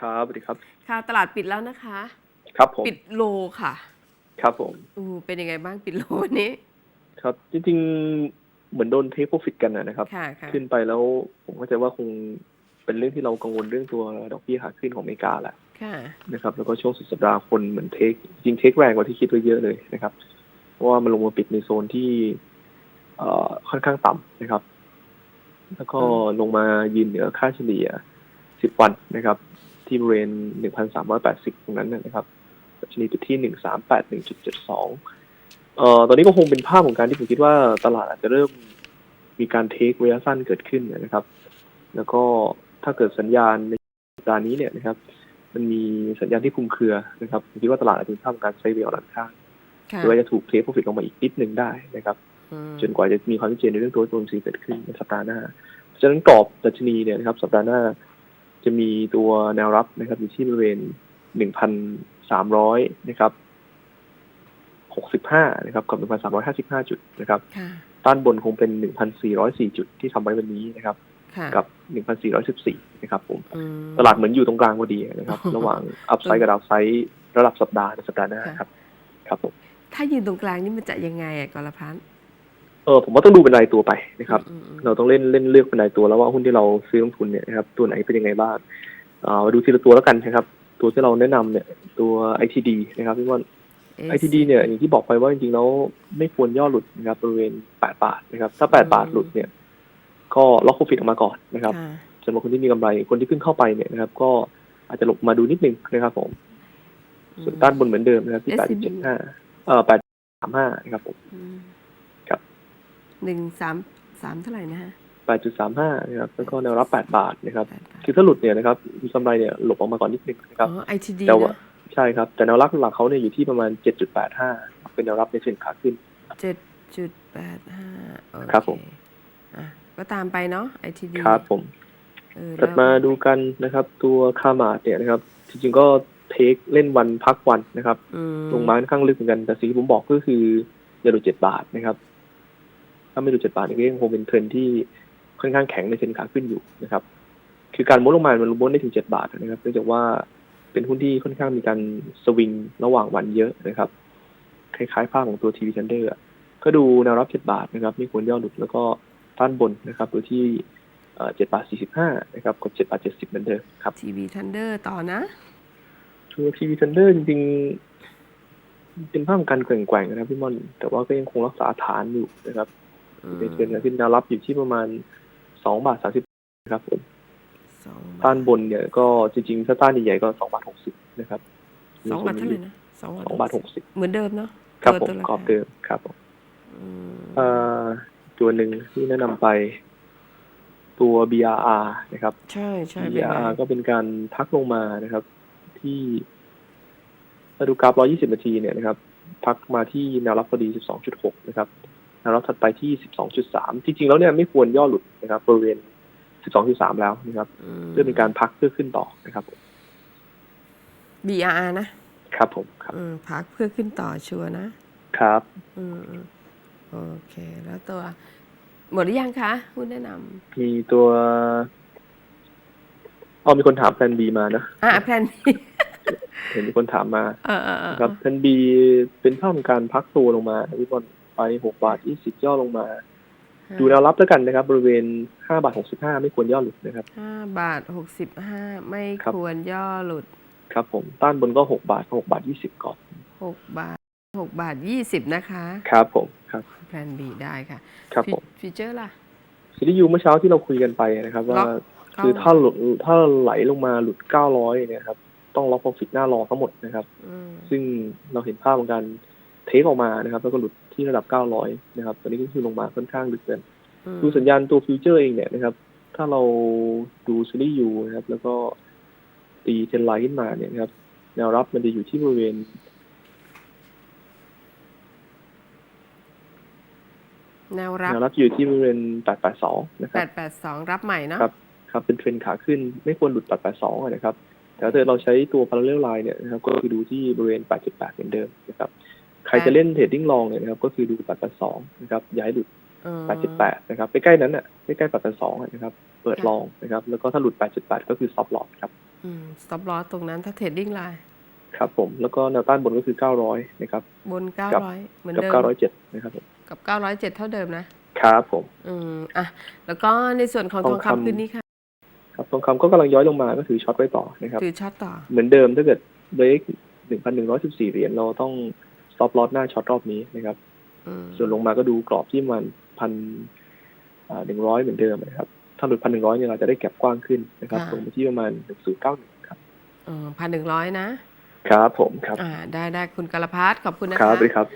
ครับสวัสดีครับ ค่ะตลาดปิดแล้วนะคะ ครับผมปิดโลค่ะ ครับผมอูเป็นยังไงบ้างปิดโลวันนี้ ครับ จริงๆ เหมือนโดนเทคโปรฟิตกันนะนะครับค่ะค่ะขึ้นไปแล้วผมเข้าใจว่าคงเป็นเรื่องที่เรากังวลเรื่องตัวดอกเบี้ยขาขึ้นของอเมริกาแหละค่ะ นะครับ แล้วก็ช่วงสุดสัปดาห์คนเหมือนเทคจริงเทคแรงกว่าที่คิดไว้เยอะเลยนะครับ เพราะว่ามันลงมาปิดในโซนที่เอ่อค่อนข้างต่ำนะครับ แล้วก็ลงมายืนเหนือค่าเฉลี่ย 10 วันนะครับ ที่บริเวณ 1,380 ตรงนั้นนะครับดัชนีจุดที่ 1381.72 เอ่อ ตอนนี้ก็คงเป็นภาพของการที่ผมคิดว่าตลาดอาจจะเริ่มมีการเทคระยะสั้นเกิดขึ้นนะครับ แล้วก็ถ้าเกิดสัญญาณในสัปดาห์นี้เนี่ยนะครับ มันมีสัญญาณที่คลุมเครือนะครับผมคิดว่าตลาดอาจจะมีภาพของการไซด์เวลด้านข้างค่ะหรือว่าจะถูกเทคโปรฟิตลงมาอีกนิดหนึ่งได้นะครับอืมจนกว่าจะมีความชัดเจนในเรื่องตัวตัวซีเกิดขึ้นในสัปดาห์หน้า เพราะฉะนั้นกรอบดัชนีเนี่ยนะครับสัปดาห์หน้า จะมีตัวแนวรับนะครับ อยู่ที่บริเวณหนึ่งพันสามร้อยนะครับหกสิบห้านะครับ กับหนึ่งพันสามร้อยห้าสิบห้าจุดนะครับค่ะต้านบนคงเป็นหนึ่งพันสี่ร้อยสี่จุดที่ทำไว้วันนี้นะครับค่ะกับหนึ่งพันสี่ร้อยสิบสี่นะครับผมอืมตลาดเหมือนอยู่ตรงกลางพอดีนะครับ ระหว่างอัพไซด์กับดาวไซด์ระดับสัปดาห์ในสัปดาห์หน้าครับ ครับผม ถ้ายืนตรงกลางนี่มันจะยังไงอะกรพันธ์ เออผมว่าต้องดูเป็นรายตัวไปนะครับอืมอืมเราต้องเล่นเล่นเลือกเป็นรายตัวแล้วว่าหุ้นที่เราซื้อลงทุนเนี่ยนะครับตัวไหนเป็นยังไงบ้างอ่ามาดูทีละตัวแล้วกันนะครับ ตัวที่เราแนะนำเนี่ยตัว ITD นะครับพี่ว่าเอส ITD เนี่ยอย่างที่บอกไปว่าจริงๆแล้วไม่ควรย่อหลุดนะครับบริเวณ8บาทนะครับ ถ้า8บาทหลุดเนี่ย ก็ล็อกโปรฟิตออกมาก่อนนะครับค่ะสำหรับคนที่มีกำไรคนที่เพิ่งเข้าไปเนี่ยนะครับ ก็อาจจะหลบมาดูนิดนึงนะครับผมส่วนต้านบนเหมือนเดิมนะครับที่ SCB 8.75เอ่อ8.35นะครับผมอืมครับ หนึ่งสามสามเท่าไหร่นะฮะ8.35นะครับแล้วก็แนวรับ8บาทนะครับแปดบาทคือถ้าหลุดเนี่ยนะครับมีกำไรเนี่ยหลบออกมาก่อนนิดนึงนะครับอ๋อไอทีดีแต่ว่านะใช่ครับ แต่แนวรับหลักเขาเนี่ยอยู่ที่ประมาณ7.85เป็นแนวรับในเทรนขาขึ้นเจ็ดจุดแปดห้าโอเครับผมอะก็ตามไปเนาะไอทีดีครับผมเออถัดมาดูกันนะครับ ตัวคามาดเนี่ยนะครับ จริงๆก็เทคเล่นวันพักวันนะครับอืมลงมาค่อนข้างลึกเหมือนกันแต่สิ่งที่ผมบอกก็คืออย่าหลุด7บาทนะครับ ถ้าไม่หลุด7บาทเนี่ยก็ยังคงเป็นเทรนด์ที่ค่อนข้างแข็งในเทรนขาขึ้นอยู่นะครับ คือการม้วนลงมา มันม้วนได้ถึง7บาทนะครับเนื่องจากว่าเป็นหุ้นที่ค่อนข้างมีการสวิงระหว่างวันเยอะนะครับ คล้ายๆภาพของตัวทีวี t ันเดอร์ก็ดูแนวรับ7บาทนะครับไม่ควรย่อหลุดแล้วก็ต้านบนนะครับตัวที่เอ่อ7บาท45นะครับกับ7บาท70เหมือนเดิมครับทีวีทันเดอร์ต่อนะตัวทีวี t ันเดอร์จริงๆเป็นภาพของการแกว่งๆนะครับพี่ม่อน แต่ว่าก็ยังคงรักษาฐานอยู่นะครับ อืมในเทรนด์ขึ้นแนวรับอยู่ที่ประมาณ2บาท30นะครับผมสองบาต้าทนบนเนี่ยก็จริงๆถ้าต้านใหญ่ๆก็2บาท60นะครับสองบาทเท่าไหร่นะสองสองบาทหกสิบ60เหมือนเดิมเนาะครับตัวผมตัวละกรอบเดิมครับผมอืมเอ่อตัวหนึ่งที่แนะนำไปตัว BRR นะครับ ใช่ใช่เป็นไง BRR ก็เป็นการพักลงมานะครับ ที่ถ้าดูกราฟ120 นาทีเนี่ยนะครับ พักมาที่แนวรับพอดี 12.6 นะครับ แนวรับถัดไปที่ 12.3 จริง ๆ แล้วเนี่ยไม่ควรย่อหลุดนะครับบริเวณ 12.3 แล้วนะครับมเพื่อเป็นการพักเพื่อขึ้นต่อนะครับผม BRR นะ ครับผมครับอืมพักเพื่อขึ้นต่อชัวร์นะ ครับอืมอืมโอเค แล้วตัว หมดหรือยังคะหุ้นแนะนมีตัวอ๋อมีคนถามแพลน B มานะำอะแพลนเห็นมีคนถามมาเออเออเออครับแพลน B เป็นภาพของการพักตัวลงมาพี่บอล ไป6บาท20ย่อลงมา ดูแนวรับแล้วกันนะครับ บริเวณ5บาท65ไม่ควรย่อหลุดนะครับห้าบาทหกสิบห้าไม่ครับควรย่อหลุด ครับผมต้านบนก็6บาท6บาท20ก่อนหกบาทหกบาทยี่สิบนะคะ ครับผมครับแพลน B ได้ค่ะ ครับผมฟีเจอร์ล่ะซีรีส์ยูเมื่อเช้าที่เราคุยกันไปนะครับ ว่าล็อกคือถ้าหลุดถ้าไหลลงมาหลุด900เนี่ยครับ ต้องล็อก profit หน้ารอทั้งหมดนะครับอืมซึ่งเราเห็นภาพของการ เทคออกมานะครับ แล้วก็หลุดที่ระดับ 900 นะครับ ตอนนี้ก็คือลงมาค่อนข้างลึกเกินอืมดูสัญญาณตัวฟิวเจอร์เองเนี่ยนะครับ ถ้าเราดูซีรีส์ยูนะครับ แล้วก็ตีเทรนไลน์ขึ้นมาเนี่ยนะครับ แนวรับมันจะอยู่ที่บริเวณแนวรับแนวรับอยู่ที่บริเวณ 882 นะคแปรับดแปดสองรับใหม่เนาะครับ ครับ เป็นเทรนขาขึ้น ไม่ควรหลุด 882อะนะครับ แต่ถ้าเกิดเราใช้ตัว parallel line เนี่ยนะครับ ก็คือดูที่บริเวณ8.8เหมือนเดิมนะครับ ใครจะเล่นเทรดดิ้งลองเนี่ยนะครับก็คือดู882นะครับย้ายหลุดอืม8.8 นะครับใกล้ๆนั้นน่ะใกล้ๆ882อะนะครับ เปิดลองนะครับ แล้วก็ถ้าหลุด 8.8 ก็คือ stop loss ครับออืม stop loss ตรงนั้นถ้า trading line ครับผมแล้วก็แนวต้านบนก็คือ 900 นะครับ บนกับ900 เหมือนกับเดิม907 นะครับผมกับ 907 เท่าเดิมนะครับผม อืมอะแล้วก็ในส่วนของททอองงคำคำคืนนี้ค่ะ ครับทองคำก็กำลังย้อยลงมาก็ถือช็อตไว้ต่อนะครับถือช็อตต่อ เหมือนเดิมถ้าเกิดเบรก1,114เหรียญเราต้อง stop loss หน้าช็อตรอบนี้นะครับอืมส่วนลงมาก็ดูกรอบที่มันพันหนึ่งร้อยเหมือนเดิมนะครับ ถ้าหลุดพันหนึ่งร้อยเนี่ยเราจะได้แก็บกว้างขึ้นนะครับลงไปที่ประมาณหนึ่งศูนย์เก้าหนึ่งครับพันหนึ่งร้อยนะครับผมครับ อ่า ได้ได้คุณกรพัฒน์ขอบคุณนะครัคะบสวัสดีครับ